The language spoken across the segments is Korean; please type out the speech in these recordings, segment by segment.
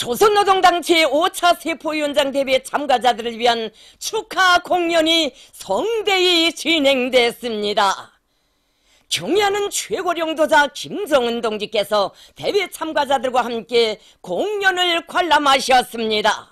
조선노동당 제5차 세포위원장 대회 참가자들을 위한 축하 공연이 성대히 진행됐습니다. 경의하는 최고 령도자 김정은 동지께서 대회 참가자들과 함께 공연을 관람하셨습니다.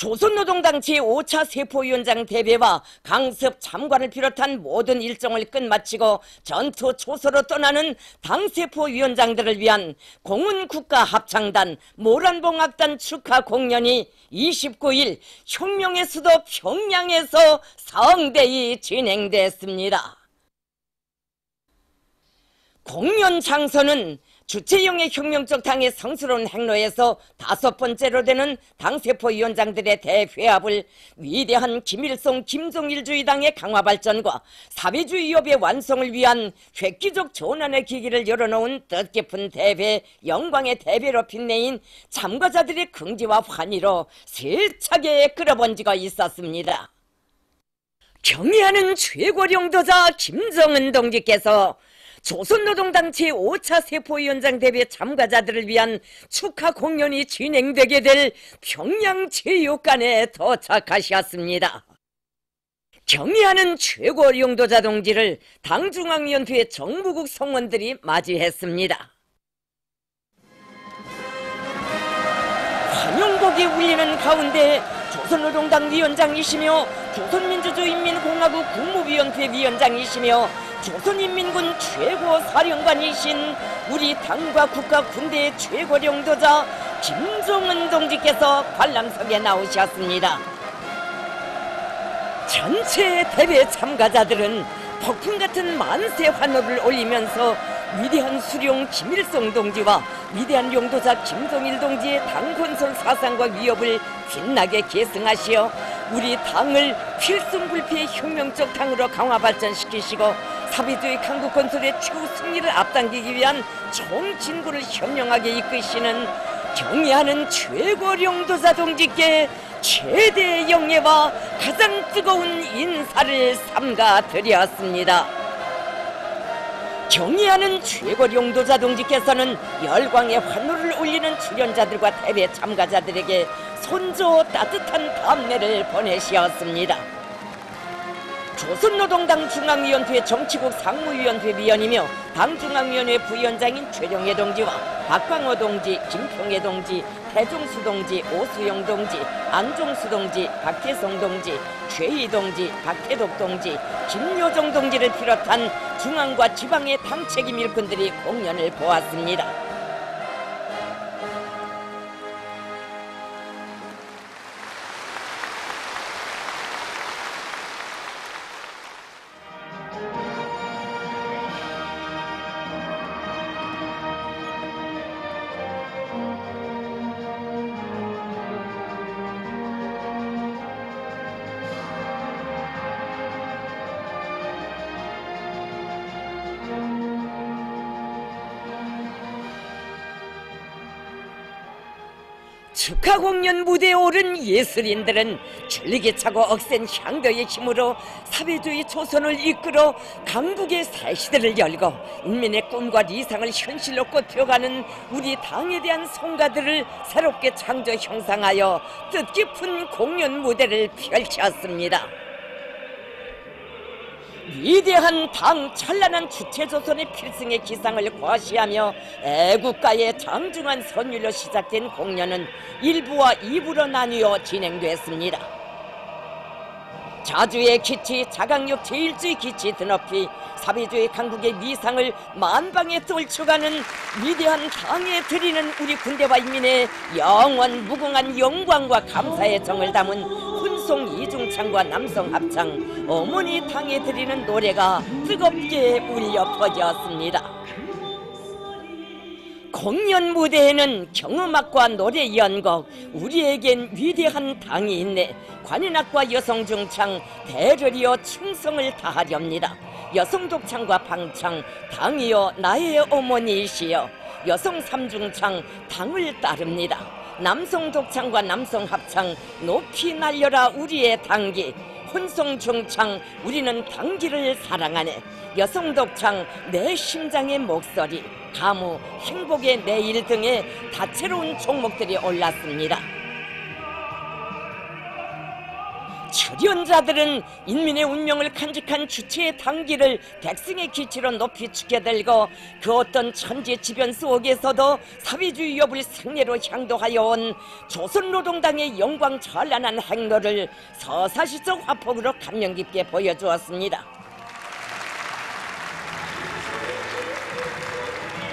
조선노동당 제5차 세포위원장 대회와 강습 참관을 비롯한 모든 일정을 끝마치고 전투 초소로 떠나는 당세포위원장들을 위한 공훈국가합창단 모란봉악단 축하 공연이 29일 혁명의 수도 평양에서 성대히 진행됐습니다. 공연 장소는 주체형의 혁명적 당의 성스러운 행로에서 다섯 번째로 되는 당세포위원장들의 대회합을 위대한 김일성 김정일주의 당의 강화 발전과 사회주의 협의 완성을 위한 획기적 전환의 기기를 열어놓은 뜻깊은 대회 영광의 대회로 빛내인 참가자들의 긍지와 환희로 세차게 끌어본 지가 있었습니다. 경의하는 최고 령도자 김정은 동지께서 조선노동당 제5차 세포위원장 대회 참가자들을 위한 축하 공연이 진행되게 될 평양체육관에 도착하셨습니다. 경의하는 최고 용도자 동지를 당중앙위원회 정부국 성원들이 맞이했습니다. 환영곡이 울리는 가운데 조선노동당 위원장이시며 조선민주주의인민공화국 국무위원회 위원장이시며 조선인민군 최고 사령관이신 우리 당과 국가 군대의 최고 령도자 김정은 동지께서 관람석에 나오셨습니다. 전체 대회 참가자들은 폭풍 같은 만세 환호를 올리면서 위대한 수령 김일성 동지와 위대한 용도자 김정일 동지의 당건설 사상과 위협을 빛나게 계승하시어 우리 당을 필승불피의 혁명적 당으로 강화 발전시키시고 사회주의 강국 건설의 최후 승리를 앞당기기 위한 총진구를 현명하게 이끄시는 경의하는 최고 령도자 동지께 최대 영예와 가장 뜨거운 인사를 삼가 드렸습니다. 경의하는 최고령도자 동지께서는 열광의 환호를 올리는 출연자들과 대회 참가자들에게 손조 따뜻한 감매를 보내시었습니다. 조선노동당 중앙위원회 정치국 상무위원회 위원이며 당중앙위원회 부위원장인 최정혜 동지와 박광호 동지, 김평애 동지, 태종수 동지, 오수영 동지, 안종수 동지, 박혜성 동지, 최희 동지, 박태독 동지, 김효정 동지를 비롯한 중앙과 지방의 당 책임 일꾼들이 공연을 보았습니다. 축하 공연 무대에 오른 예술인들은 줄리게 차고 억센 향도의 힘으로 사회주의 조선을 이끌어 강국의 새 시대를 열고 인민의 꿈과理想을 현실로 꽃펴가는 우리 당에 대한 성가들을 새롭게 창조 형상하여 뜻깊은 공연 무대를 펼쳤습니다. 위대한 당 찬란한 주체조선의 필승의 기상을 과시하며 애국가의 장중한 선율로 시작된 공연은 1부와 2부로 나뉘어 진행됐습니다. 자주의 기치, 자강력 제일주의 기치 드높이 사회주의 강국의 미상을 만방에 떨쳐가는 위대한 당에 드리는 우리 군대와 인민의 영원 무궁한 영광과 감사의 정을 담은 혼송 이중창과 남성 합창 어머니 당에 드리는 노래가 뜨겁게 울려 퍼졌습니다. 공연 무대에는 경음악과 노래 연곡 우리에겐 위대한 당이 있네. 관현악과 여성중창 대를 이어 충성을 다하렵니다. 여성 독창과 방창 당이여 나의 어머니이시여. 여성 삼중창 당을 따릅니다 남성 독창과 남성 합창 높이 날려라 우리의 당기. 혼성 중창 우리는 당기를 사랑하네. 여성 독창 내 심장의 목소리. 가무 행복의 내일 등의 다채로운 종목들이 올랐습니다. 출연자들은 인민의 운명을 간직한 주체의 당기를 백승의 기치로 높이 축여들고 그 어떤 천지지변 속에서도 사회주의 여부를 승리로 향도하여 온 조선노동당의 영광 찬란한 행로를 서사시적 화폭으로 감명 깊게 보여주었습니다.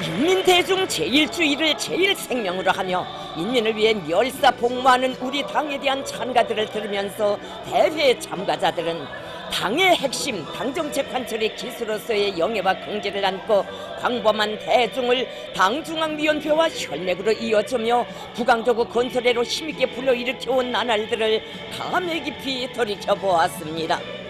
인민대중 제일주의를 제일 생명으로 하며 인민을 위해 멸사복무하는 우리 당에 대한 찬가들을 들으면서 대회 참가자들은 당의 핵심 당정책 관철의 기수로서의 영예와 긍지를 안고 광범한 대중을 당중앙위원회와 혈맥으로 이어주며 부강도구 건설회로 힘있게 불러일으켜온 나날들을 감회 깊이 돌이켜보았습니다.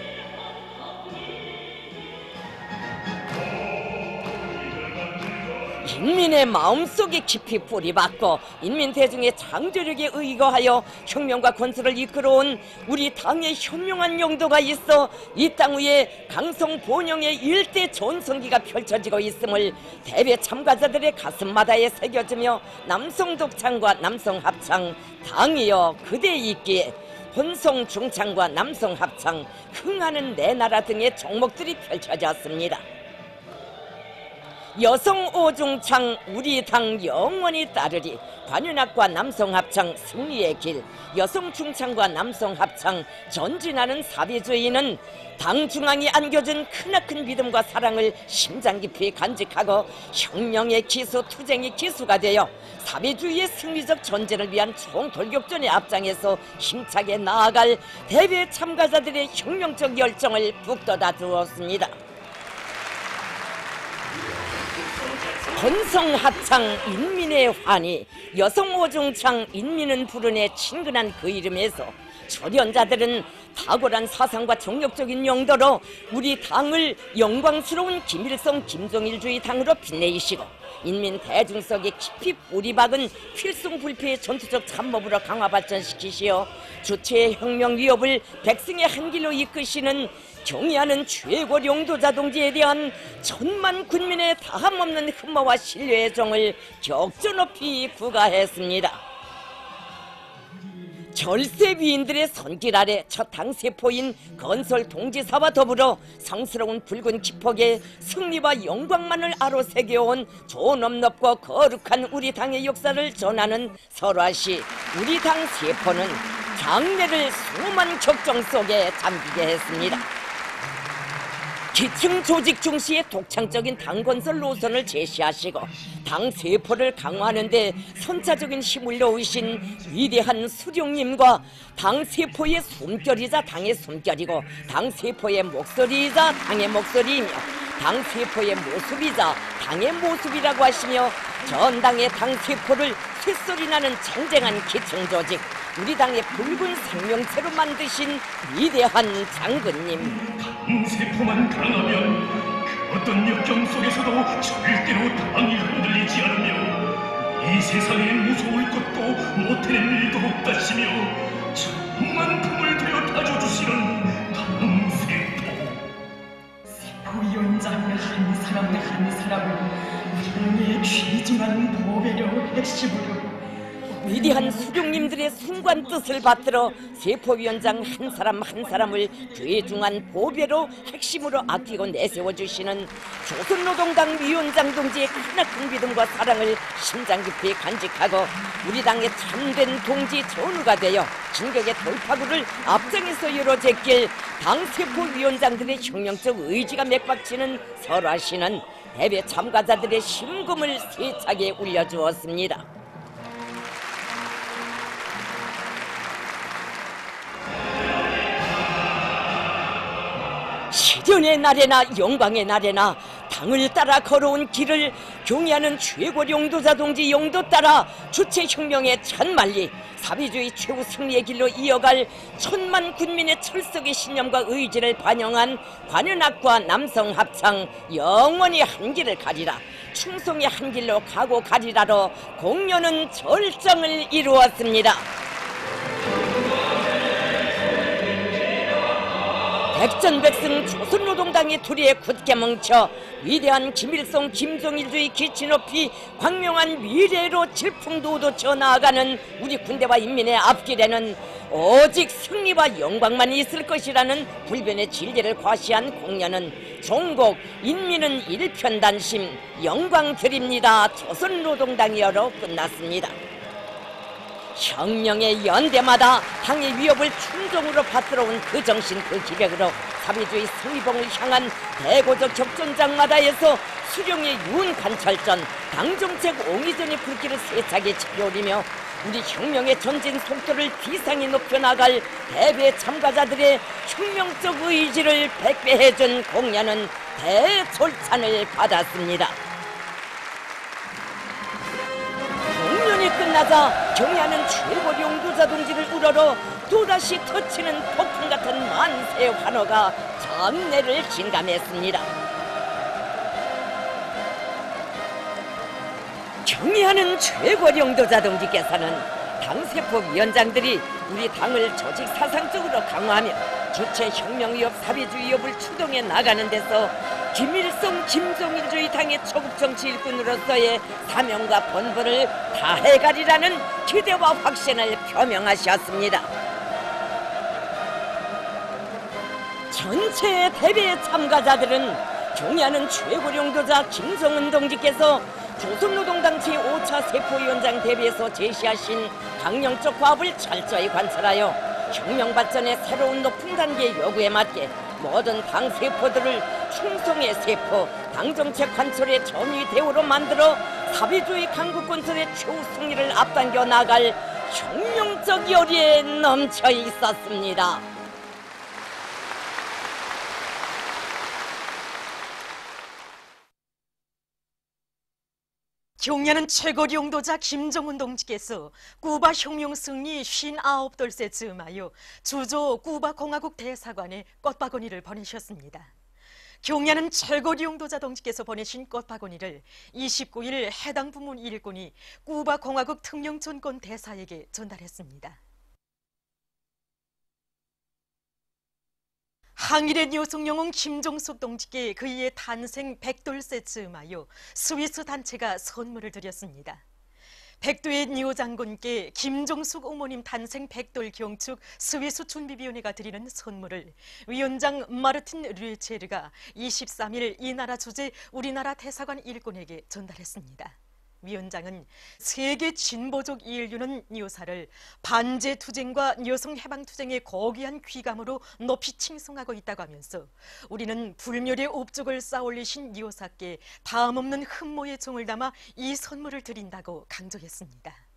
인민의 마음속에 깊이 뿌리박고 인민 대중의 창조력에 의거하여 혁명과 건설을 이끌어온 우리 당의 현명한 용도가 있어 이 땅 위에 강성 본영의 일대 전성기가 펼쳐지고 있음을 대회 참가자들의 가슴마다에 새겨지며 남성 독창과 남성 합창 당이여 그대 있기에 혼성 중창과 남성 합창 흥하는 내 나라 등의 종목들이 펼쳐졌습니다. 여성 오중창 우리 당 영원히 따르리 관윤학과 남성 합창 승리의 길 여성 중창과 남성 합창 전진하는 사비주의는 당 중앙이 안겨준 크나큰 믿음과 사랑을 심장 깊이 간직하고 혁명의 기수 투쟁의 기수가 되어 사비주의의 승리적 전쟁을 위한 총돌격전의 앞장에서 힘차게 나아갈 대회 참가자들의 혁명적 열정을 북돋아 주었습니다. 건성 합창 인민의 환희 여성 오중창 인민은 부른의 친근한 그 이름에서 출연자들은 탁월한 사상과 정력적인 용도로 우리 당을 영광스러운 김일성 김정일주의 당으로 빛내이시고 인민 대중석에 깊이 뿌리박은 필승불패의 전투적 참모으로 강화 발전시키시어 주체의 혁명 위협을 백승의 한 길로 이끄시는 경의하는 최고 용도자 동지에 대한 천만 군민의 다함없는 흠모와 신뢰의 정을 격조 높이 구가했습니다. 절세 위인들의 손길 아래 첫 당 세포인 건설 동지사와 더불어 성스러운 붉은 기폭에 승리와 영광만을 아로새겨온 존엄럽고 거룩한 우리 당의 역사를 전하는 설화시 우리 당 세포는 장래를 수많은 격정 속에 잠기게 했습니다. 기층 조직 중시의 독창적인 당 건설 노선을 제시하시고 당 세포를 강화하는 데 선차적인 힘을 놓으신 위대한 수령님과 당 세포의 숨결이자 당의 숨결이고 당 세포의 목소리이자 당의 목소리이며 당 세포의 모습이자 당의 모습이라고 하시며 전당의 당 세포를 쇳소리 나는 쟁쟁한 기층 조직 우리 당의 붉은 생명체로 만드신 위대한 장군님. 세포만 강하면 그 어떤 역경 속에서도 절대로 당이 흔들리지 않으며 이 세상에 무서울 것도 못해낼 일도 없다시며 천만 품을 들여 다져주시는 당세포 부위원장의 한 사람 대한 사람을 혁명의 귀중한 보배로 핵심으로 위대한 수령님들의 순간 뜻을 받들어 세포위원장 한 사람 한 사람을 귀중한 보배로 핵심으로 아끼고 내세워 주시는 조선노동당 위원장 동지의 크나큰 믿음과 사랑을 심장 깊이 간직하고 우리 당의 참된 동지 전우가 되어 진격의 돌파구를 앞장에서 열어 제길 당 세포위원장들의 혁명적 의지가 맥박치는 설화시는 대회 참가자들의 심금을 세차게 울려주었습니다. 시련의 날에나 영광의 날에나 당을 따라 걸어온 길을 경의하는 최고 용도자 동지 용도 따라 주체 혁명의 천만리 사비주의 최후 승리의 길로 이어갈 천만 군민의 철석의 신념과 의지를 반영한 관현악과 남성 합창 영원히 한 길을 가리라 충성의 한 길로 가고 가리라로 공연은 절정을 이루었습니다. 백전백승 조선노동당이 둘이에 굳게 뭉쳐 위대한 김일성 김정일주의 기치 높이 광명한 미래로 질풍도도쳐 나아가는 우리 군대와 인민의 앞길에는 오직 승리와 영광만 있을 것이라는 불변의 진리를 과시한 공연은 종곡 인민은 일편단심 영광 드립니다 조선노동당이여로 끝났습니다. 혁명의 연대마다 당의 위협을 충정으로 받들어온 그 정신 그 기백으로 사비주의 승리봉을 향한 대고적 접전장마다에서 수령의 관찰전 당정책 옹이전의 불길을 세차게 지펴오리며 우리 혁명의 전진 속도를 비상에 높여나갈 대배 참가자들의 혁명적 의지를 백배해준 공연은 대졸찬을 받았습니다. 끝나자 경의하는 최고 용도자 동지를 우러러 또다시 터치는 폭풍 같은 만세 환호가 장내를 진감했습니다. 경의하는 최고 용도자 동지께서는 당세포 위원장들이 우리 당을 조직 사상적으로 강화하며 주체 혁명 위협 사회주의 위협을 추동해 나가는 데서 김일성 김정일주의 당의 초급 정치 일꾼으로서의 사명과 본분을 다해가리라는 기대와 확신을 표명하셨습니다. 전체 대회 참가자들은 경의하는 최고 용도자 김정은 동지께서 조선노동당 제5차 세포위원장 대회에서 제시하신 강령적 과업을 철저히 관찰하여 혁명 발전의 새로운 높은 단계의 요구에 맞게 모든 당 세포들을 충성의 세포, 당정책 관철의 전위 대우로 만들어 사비주의 강국군들의 최후 승리를 앞당겨 나갈 혁명적 열의에 넘쳐 있었습니다. 경야는 최고 용도자 김정은 동지께서 쿠바 혁명 승리 59돌세 즈음하여 주조 쿠바 공화국 대사관에 꽃바구니를 보내셨습니다. 경야는 최고 용도자 동지께서 보내신 꽃바구니를 29일 해당 부문 일꾼이 쿠바 공화국 특령전권 대사에게 전달했습니다. 항일의 여성 영웅 김종숙 동지께 그의 탄생 백돌세 즈음하여 스위스 단체가 선물을 드렸습니다. 백두의 니오 장군께 김종숙 어머님 탄생 백돌 경축 스위스 준비위원회가 드리는 선물을 위원장 마르틴 류체르가 23일 이 나라 주재 우리나라 대사관 일꾼에게 전달했습니다. 위원장은 세계 진보적 인류는 니오사를 반제 투쟁과 여성 해방 투쟁의 고귀한 귀감으로 높이 칭송하고 있다고 하면서 우리는 불멸의 옵죽을 쌓아올리신 니오사께 다음없는 흠모의 종을 담아 이 선물을 드린다고 강조했습니다.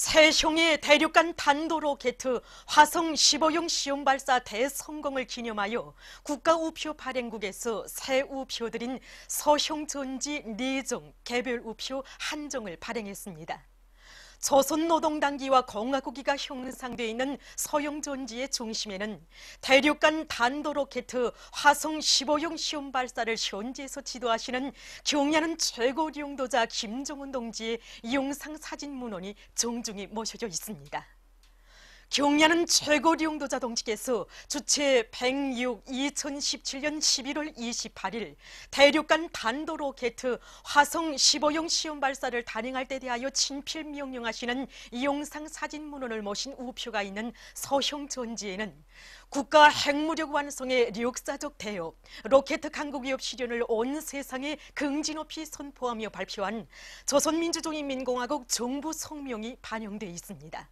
세형의 대륙간 단도로켓 화성 15형 시험 발사 대성공을 기념하여 국가 우표 발행국에서 새 우표들인 서형 전지 4종, 개별 우표 한종을 발행했습니다. 조선노동당기와 공화국기가 형성되어 있는 서영전지의 중심에는 대륙간 단도 로켓 화성 15형 시험 발사를 현지에서 지도하시는 경야는 최고 용도자 김정은 동지의 영상 사진 문헌이 정중히 모셔져 있습니다. 경야는 최고 용도자 동지께서 주체 106 2017년 11월 28일 대륙간 단도로켓 화성 15형 시험 발사를 단행할 때 대하여 친필 명령하시는 이용상 사진 문헌을 모신 우표가 있는 서형 전지에는 국가 핵무력 완성의 역사적 대업, 로켓 강국 위협 실현을 온 세상에 긍지 높이 선포하며 발표한 조선민주주의인민공화국 정부 성명이 반영되어 있습니다.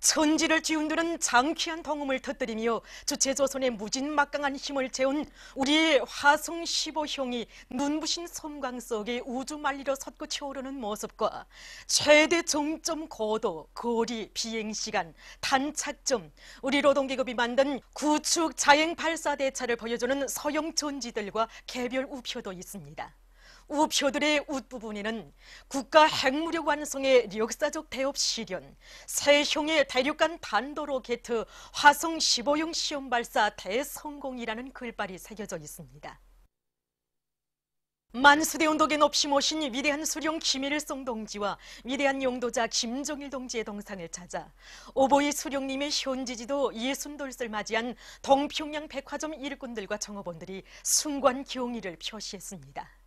천지를 뒤흔드는 장쾌한 동음을 터뜨리며 주체조선의 무진막강한 힘을 재운 우리의 화성 15형이 눈부신 섬광 속에 우주만리로 솟구쳐 오르는 모습과 최대 정점 고도, 거리, 비행시간, 탄착점, 우리 노동계급이 만든 구축 자행 발사 대차를 보여주는 서형 전지들과 개별 우표도 있습니다. 우표들의 웃부분에는 국가 핵무력 완성의 역사적 대업 실현, 세형의 대륙간 단도 로켓 화성 15형 시험 발사 대성공이라는 글발이 새겨져 있습니다. 만수대 운동에 높이 모신 위대한 수령 김일성 동지와 위대한 용도자 김종일 동지의 동상을 찾아 오보이 수령님의 현지지도 예순돌을 맞이한 동평양 백화점 일꾼들과 정업원들이 순관 경의를 표시했습니다.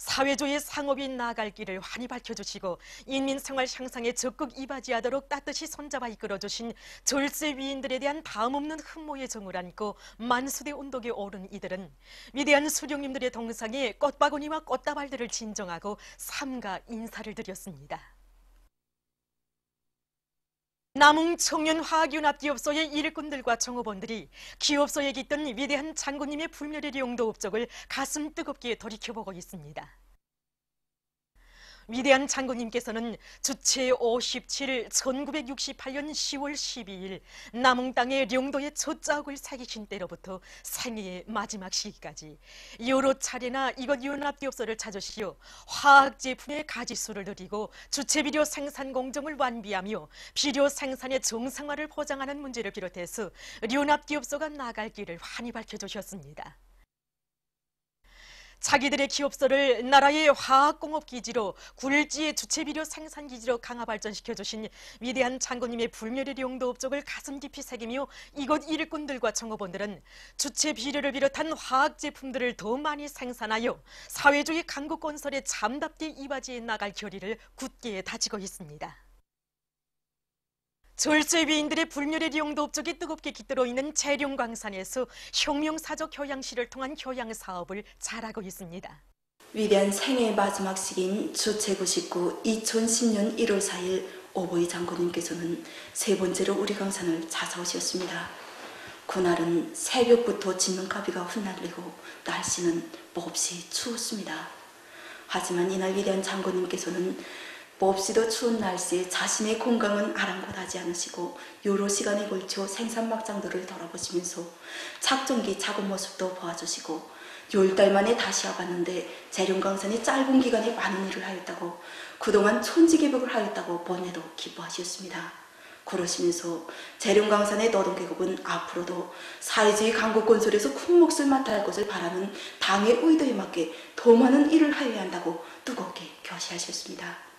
사회주의 상업이 나아갈 길을 환히 밝혀주시고 인민생활 향상에 적극 이바지하도록 따뜻이 손잡아 이끌어주신 절세 위인들에 대한 다음없는 흠모의 정을 안고 만수대 운동에 오른 이들은 위대한 수령님들의 동상에 꽃바구니와 꽃다발들을 진정하고 삼가 인사를 드렸습니다. 남웅 청년화학연합기업소의 일꾼들과 정업원들이 기업소에 깃든 위대한 장군님의 불멸의 용도 업적을 가슴 뜨겁게 돌이켜보고 있습니다. 위대한 장군님께서는 주체 57, 1968년 10월 12일 남웅 땅의 령도의 첫 자욱을 새기신 때로부터 생애의 마지막 시기까지 여러 차례나 이것 연합기업소를 찾으시어 화학 제품의 가지수를 늘리고 주체 비료 생산 공정을 완비하며 비료 생산의 정상화를 보장하는 문제를 비롯해서 연합기업소가 나갈 길을 환히 밝혀주셨습니다. 자기들의 기업소를 나라의 화학공업기지로 굴지의 주체비료 생산기지로 강화 발전시켜 주신 위대한 장군님의 불멸의 용도 업적을 가슴 깊이 새기며 이곳 일꾼들과 정업원들은 주체비료를 비롯한 화학 제품들을 더 많이 생산하여 사회주의 강국 건설에 잠답게 이바지해 나갈 결의를 굳게 다지고 있습니다. 절제위인들의 불멸의 용도 업적이 뜨겁게 깃들어 있는 재룡광산에서 혁명사적 교양실을 통한 교양 사업을 잘하고 있습니다. 위대한 생애의 마지막 시기인 주 제99 2010년 1월 4일 오보이 장군님께서는 세 번째로 우리 강산을 찾아오셨습니다. 그날은 새벽부터 진눈가비가 흩날리고 날씨는 몹시 추웠습니다. 하지만 이날 위대한 장군님께서는 몹시도 추운 날씨에 자신의 건강은 아랑곳하지 않으시고 여러 시간에 걸쳐 생산 막장들을 돌아보시면서 작전기 작은 모습도 보아주시고 열달 만에 다시 와봤는데 재룡강산이 짧은 기간에 많은 일을 하였다고 그동안 천지개벽을 하였다고 번에도 기뻐하셨습니다. 그러시면서 재룡강산의 노동계급은 앞으로도 사회주의 강국 건설에서 큰 몫을 맡아야 할 것을 바라는 당의 의도에 맞게 더 많은 일을 하여야 한다고 뜨겁게 교시하셨습니다.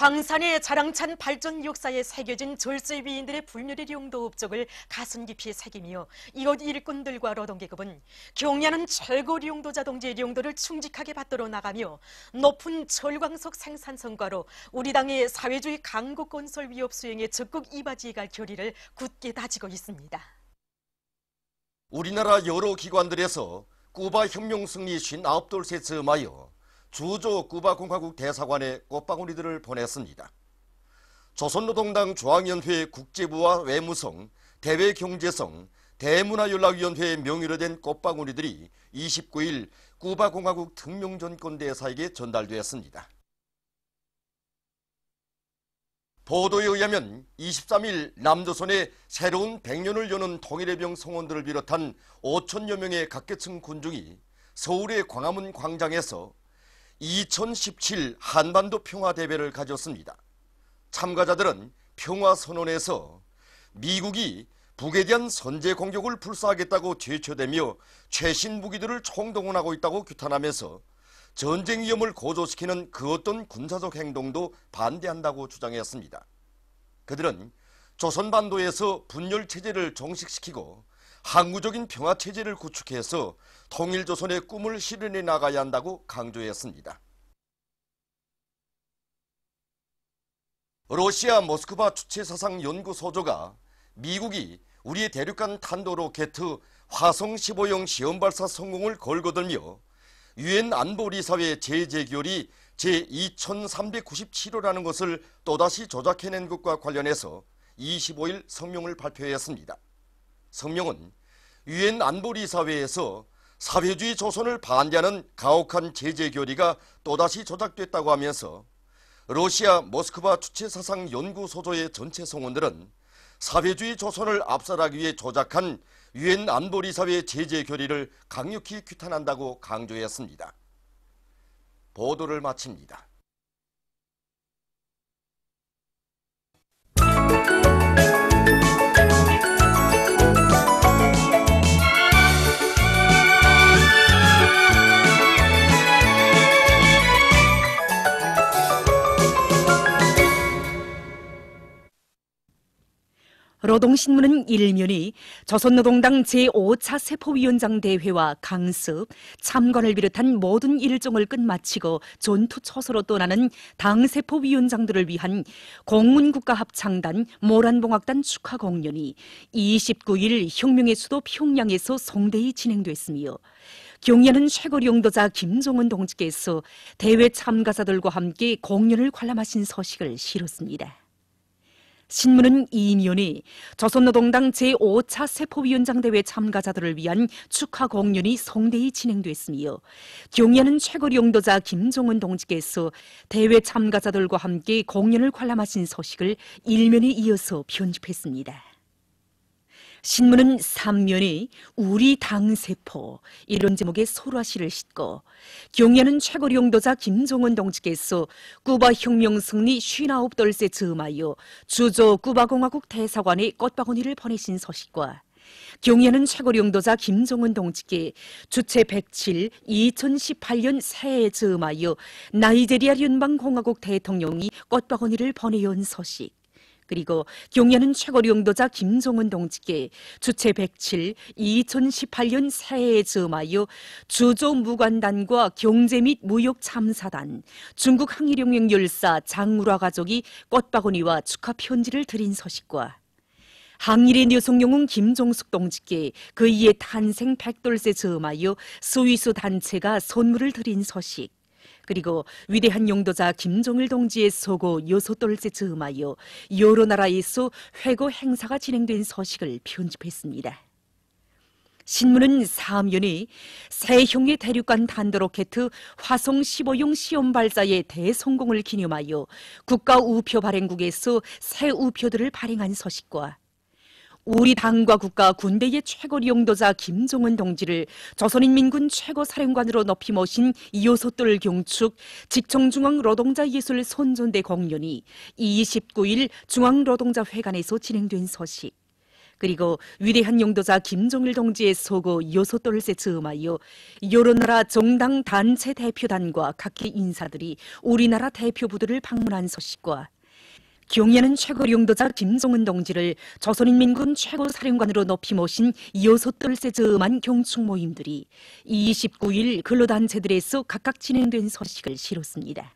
광산의 자랑찬 발전 역사에 새겨진 절세 위인들의 불멸의 용도 업적을 가슴 깊이 새기며 이곳 일꾼들과 노동계급은 경리하는 최고 용도자 동지의 용도를 충직하게 받들어 나가며 높은 철광석 생산 성과로 우리 당의 사회주의 강국 건설 위협 수행에 적극 이바지해 갈 결의를 굳게 다지고 있습니다. 우리나라 여러 기관들에서 쿠바 혁명 승리 59돌세 즈음하여 주조 쿠바 공화국 대사관에 꽃바구니들을 보냈습니다. 조선노동당 중앙연회 국제부와 외무성, 대외경제성, 대문화연락위원회의 명의로 된 꽃바구니들이 29일 쿠바 공화국 특명전권 대사에게 전달되었습니다. 보도에 의하면 23일 남조선의 새로운 100년을 여는 통일의병 성원들을 비롯한 5천여 명의 각계층 군중이 서울의 광화문 광장에서 2017 한반도 평화대회를 가졌습니다. 참가자들은 평화선언에서 미국이 북에 대한 선제 공격을 불사하겠다고 죄초되며 최신 무기들을 총동원하고 있다고 규탄하면서 전쟁 위험을 고조시키는 그 어떤 군사적 행동도 반대한다고 주장했습니다. 그들은 조선반도에서 분열 체제를 종식시키고 항구적인 평화 체제를 구축해서 통일 조선의 꿈을 실현해 나가야 한다고 강조했습니다. 러시아 모스크바 주체사상 연구소조가 미국이 우리의 대륙간 탄도로켓 화성 15형 시험 발사 성공을 걸거들며 유엔 안보리사회 제재결이 제2397호라는 것을 또다시 조작해낸 것과 관련해서 25일 성명을 발표했습니다. 성명은 유엔 안보리 사회에서 사회주의 조선을 반대하는 가혹한 제재 결의가 또다시 조작됐다고 하면서 러시아 모스크바 주체사상 연구소조의 전체 성원들은 사회주의 조선을 압살하기 위해 조작한 유엔 안보리 사회 제재 결의를 강력히 규탄한다고 강조했습니다. 보도를 마칩니다. 노동신문은 일면이 조선노동당 제5차 세포위원장 대회와 강습, 참관을 비롯한 모든 일정을 끝마치고 전투 처소로 떠나는 당 세포위원장들을 위한 공문국가합창단 모란봉악단 축하 공연이 29일 혁명의 수도 평양에서 성대히 진행됐으며 경연은 최고 용도자 김종은 동지께서 대회 참가자들과 함께 공연을 관람하신 소식을 실었습니다. 신문은 이면이 조선노동당 제5차 세포위원장 대회 참가자들을 위한 축하 공연이 성대히 진행됐으며 경연은 최고 용도자 김종은 동지께서 대회 참가자들과 함께 공연을 관람하신 소식을 일면에 이어서 편집했습니다. 신문은 3면이 우리 당세포 이런 제목의 소라시를 싣고 경연은 최고 용도자 김종원 동지께서 쿠바 혁명 승리 59돌세 즈음하여 주조 쿠바공화국 대사관에 꽃바구니를 보내신 소식과 경연은 최고 용도자 김종은 동지께 주체 107 2018년 새해 즈음하여 나이제리아 연방공화국 대통령이 꽃바구니를 보내온 소식 그리고 경연은 최고 용도자 김종은 동지께 주체 107 2018년 새해에 즈음하여 주조 무관단과 경제 및 무역 참사단 중국 항일혁명 열사 장우라 가족이 꽃바구니와 축하 편지를 드린 소식과 항일의 여성 영웅 김종숙 동지께 그이의 탄생 백돌세 즈음하여 스위스 단체가 선물을 드린 소식 그리고 위대한 용도자 김종일 동지의 소고 요소돌세 즈음하여 여러 나라에서 회고 행사가 진행된 소식을 편집했습니다. 신문은 3연이 세형의 대륙간 단도로켓 화성 15용 시험 발사의 대성공을 기념하여 국가 우표 발행국에서 새 우표들을 발행한 소식과 우리 당과 국가 군대의 최고 용도자 김종은 동지를 조선인민군 최고 사령관으로 높이 모신 이호소돌 경축 직청중앙 노동자 예술 손전대 공연이 29일 중앙노동자회관에서 진행된 소식. 그리고 위대한 용도자 김종일 동지의 소고 요소돌을 세츠음하여 여러 나라 정당 단체 대표단과 각계 인사들이 우리나라 대표부들을 방문한 소식과 경연은 최고 용도자 김종은 동지를 조선인민군 최고 사령관으로 높이 모신 여섯돌세즈음한 경축 모임들이 29일 근로단체들에서 각각 진행된 소식을 실었습니다.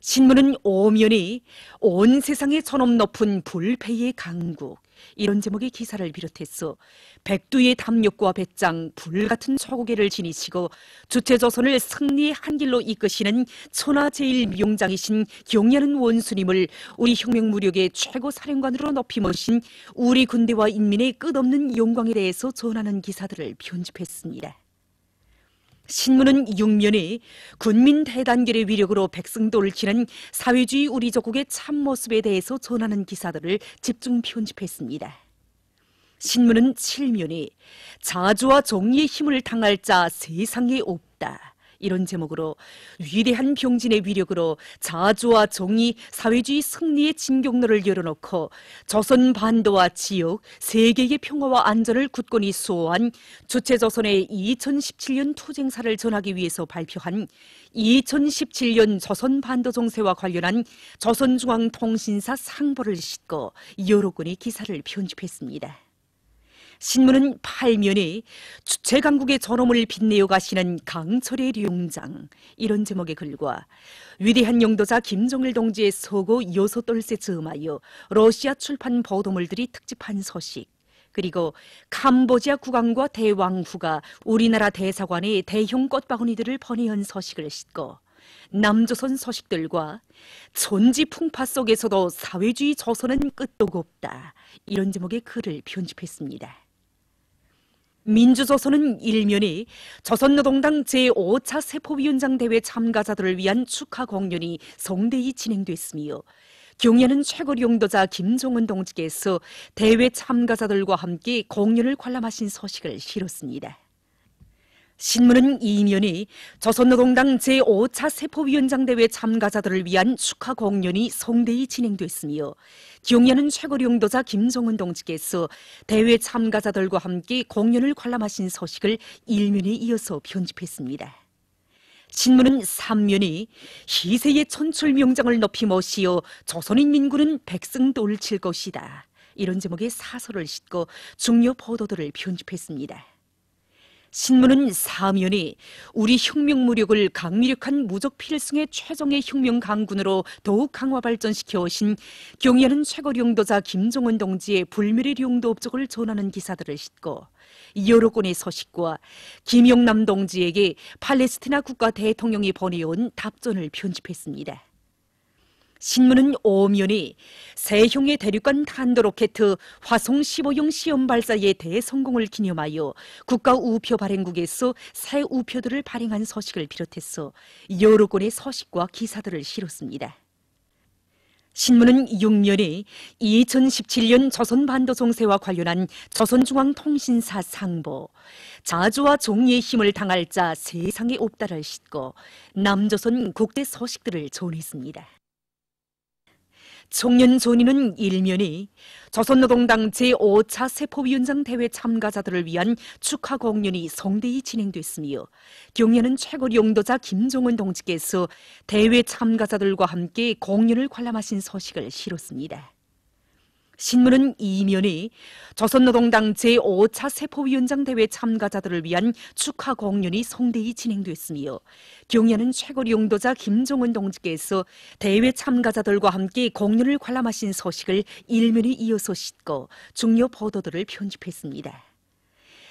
신문은 오면이 온 세상에 저놈 높은 불패의 강국 이런 제목의 기사를 비롯해서 백두의 담력과 배짱 불같은 초고개를 지니시고 주체조선을 승리의 한 길로 이끄시는 천하제일명장이신 경려는 원수님을 우리 혁명 무력의 최고 사령관으로 높이 모신 우리 군대와 인민의 끝없는 영광에 대해서 전하는 기사들을 편집했습니다. 신문은 육면에 군민 대단결의 위력으로 백성도를 치는 사회주의 우리 조국의 참모습에 대해서 전하는 기사들을 집중 편집했습니다. 신문은 칠면에 자주와 정의의 힘을 당할 자 세상에 없다. 이런 제목으로 위대한 병진의 위력으로 자주와 정의, 사회주의 승리의 진경로를 열어놓고 조선 반도와 지역, 세계의 평화와 안전을 굳건히 수호한 주체조선의 2017년 투쟁사를 전하기 위해서 발표한 2017년 조선 반도 정세와 관련한 조선중앙통신사 상보를 싣고 여러 건의 기사를 편집했습니다. 신문은 팔면에 주체강국의 전엄을 빛내어 가시는 강철의 룡장 이런 제목의 글과 위대한 영도자 김정일 동지의 서고 요소돌세 즈음하여 러시아 출판 보도물들이 특집한 소식 그리고 캄보지아 국왕과 대왕후가 우리나라 대사관에 대형 꽃바구니들을 보내온 소식을 싣고 남조선 소식들과 천지 풍파 속에서도 사회주의 조선은 끝도 없다. 이런 제목의 글을 편집했습니다. 민주조선은 일면이 조선노동당 제5차 세포위원장 대회 참가자들을 위한 축하 공연이 성대히 진행됐으며 경연은 최고 용도자 김종은 동지께서 대회 참가자들과 함께 공연을 관람하신 소식을 실었습니다. 신문은 이면이 조선노동당 제5차 세포위원장 대회 참가자들을 위한 축하 공연이 성대히 진행됐으며 경연은 최고 용도자 김정은 동지께서 대회 참가자들과 함께 공연을 관람하신 소식을 일면에 이어서 편집했습니다. 신문은 3면이 희세의 천출 명장을 높이 모시어 조선인민군은 백승돌 칠 것이다. 이런 제목의 사설을 싣고 중요 보도들을 편집했습니다. 신문은 사면이 우리 혁명 무력을 강미력한 무적 필승의 최정의 혁명 강군으로 더욱 강화 발전시켜 오신 경의하는 최고 용도자 김정은 동지의 불멸의 용도 업적을 전하는 기사들을 싣고 여러 건의 서식과 김용남 동지에게 팔레스티나 국가 대통령이 보내온 답전을 편집했습니다. 신문은 오면이 세형의 대륙간 탄도로켓 화성 15형 시험 발사의 대성공을 기념하여 국가 우표 발행국에서 새 우표들을 발행한 서식을 비롯해서 여러 건의 서식과 기사들을 실었습니다. 신문은 6년에 2017년 조선 반도 정세와 관련한 조선중앙통신사 상보, 자주와 종이의 힘을 당할 자 세상에 없다를 싣고 남조선 국대 서식들을 전했습니다. 청년 존이는 일면이 조선노동당 제5차 세포위원장 대회 참가자들을 위한 축하 공연이 성대히 진행됐으며 경연은 최고 용도자 김종은 동지께서 대회 참가자들과 함께 공연을 관람하신 소식을 실었습니다. 신문은 이면이 조선노동당 제5차 세포위원장 대회 참가자들을 위한 축하 공연이 성대히 진행됐으며 경연은 최고 용도자 김종은 동지께서 대회 참가자들과 함께 공연을 관람하신 소식을 일면이 이어서 싣고 중요 보도들을 편집했습니다.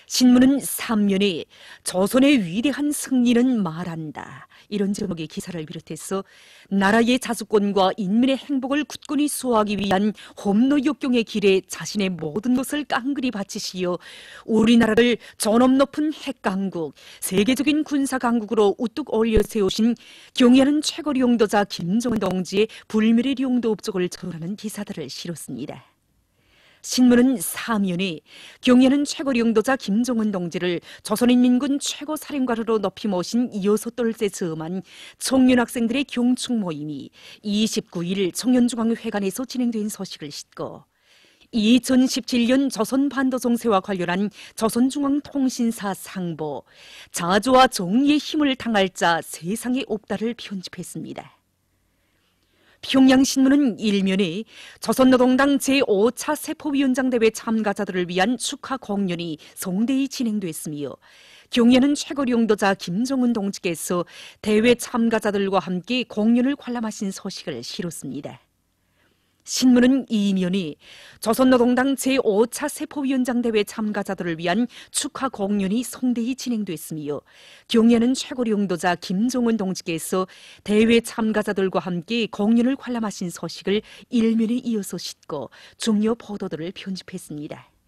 신문은 삼면에 조선의 위대한 승리는 말한다. 이런 제목의 기사를 비롯해서 나라의 자주권과 인민의 행복을 굳건히 수호하기 위한 홈노 역경의 길에 자신의 모든 것을 깡그리 바치시어 우리나라를 전업 높은 핵강국, 세계적인 군사강국으로 우뚝 올려 세우신 경애하는 최고 용도자 김정은 동지의 불멸의 용도 업적을 전하는 기사들을 실었습니다. 신문은 사면이 경연은 최고 용도자 김종은 동지를 조선인민군 최고 사령관으로 높이 모신 여섯돌째 저만 청년 학생들의 경축 모임이 29일 청년중앙회관에서 진행된 소식을 싣고 2017년 조선 반도 정세와 관련한 조선중앙통신사 상보 자주와 정의의 힘을 당할 자 세상에 없다를 편집했습니다. 평양신문은 일면에 조선노동당 제5차 세포위원장 대회 참가자들을 위한 축하 공연이 성대히 진행됐으며 경연은 최고 용도자 김정은 동지께서 대회 참가자들과 함께 공연을 관람하신 소식을 실었습니다. 신문은 이면이 조선노동당 제5차 세포위원장 대회 참가자들을 위한 축하 공연이 성대히 진행됐으며 경연은 최고 용도자 김종은 동지께서 대회 참가자들과 함께 공연을 관람하신 소식을 일면에 이어서 싣고 중요 보도들을 편집했습니다.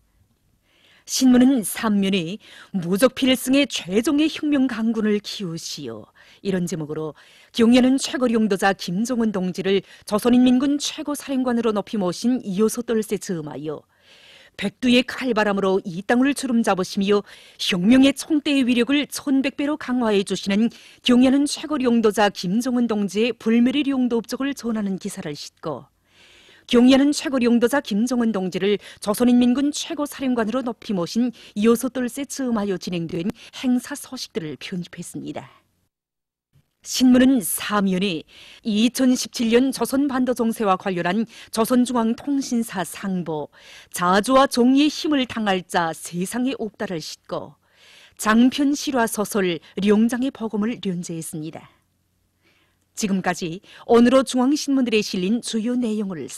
신문은 삼면에 무적 필승의 최종의 혁명 강군을 키우시오. 이런 제목으로 경연은 최고 용도자 김종은 동지를 조선인민군 최고 사령관으로 높이 모신 이호소 똘세 즈음하여 백두의 칼바람으로 이 땅을 주름 잡으시며 혁명의 총대의 위력을 천백배로 강화해 주시는 경연은 최고 용도자 김종은 동지의 불멸의 용도 업적을 전하는 기사를 싣고 경연은 최고 용도자 김정은 동지를 조선인민군 최고 사령관으로 높이 모신 요소돌세 즈음하여 진행된 행사 소식들을 편집했습니다. 신문은 사면에 2017년 조선반도 정세와 관련한 조선중앙통신사 상보 자주와 정의의 힘을 당할 자 세상에 없다를 싣고 장편 실화 소설 룡장의 복음을 연재했습니다. 지금까지 오늘로 중앙신문들에 실린 주요 내용을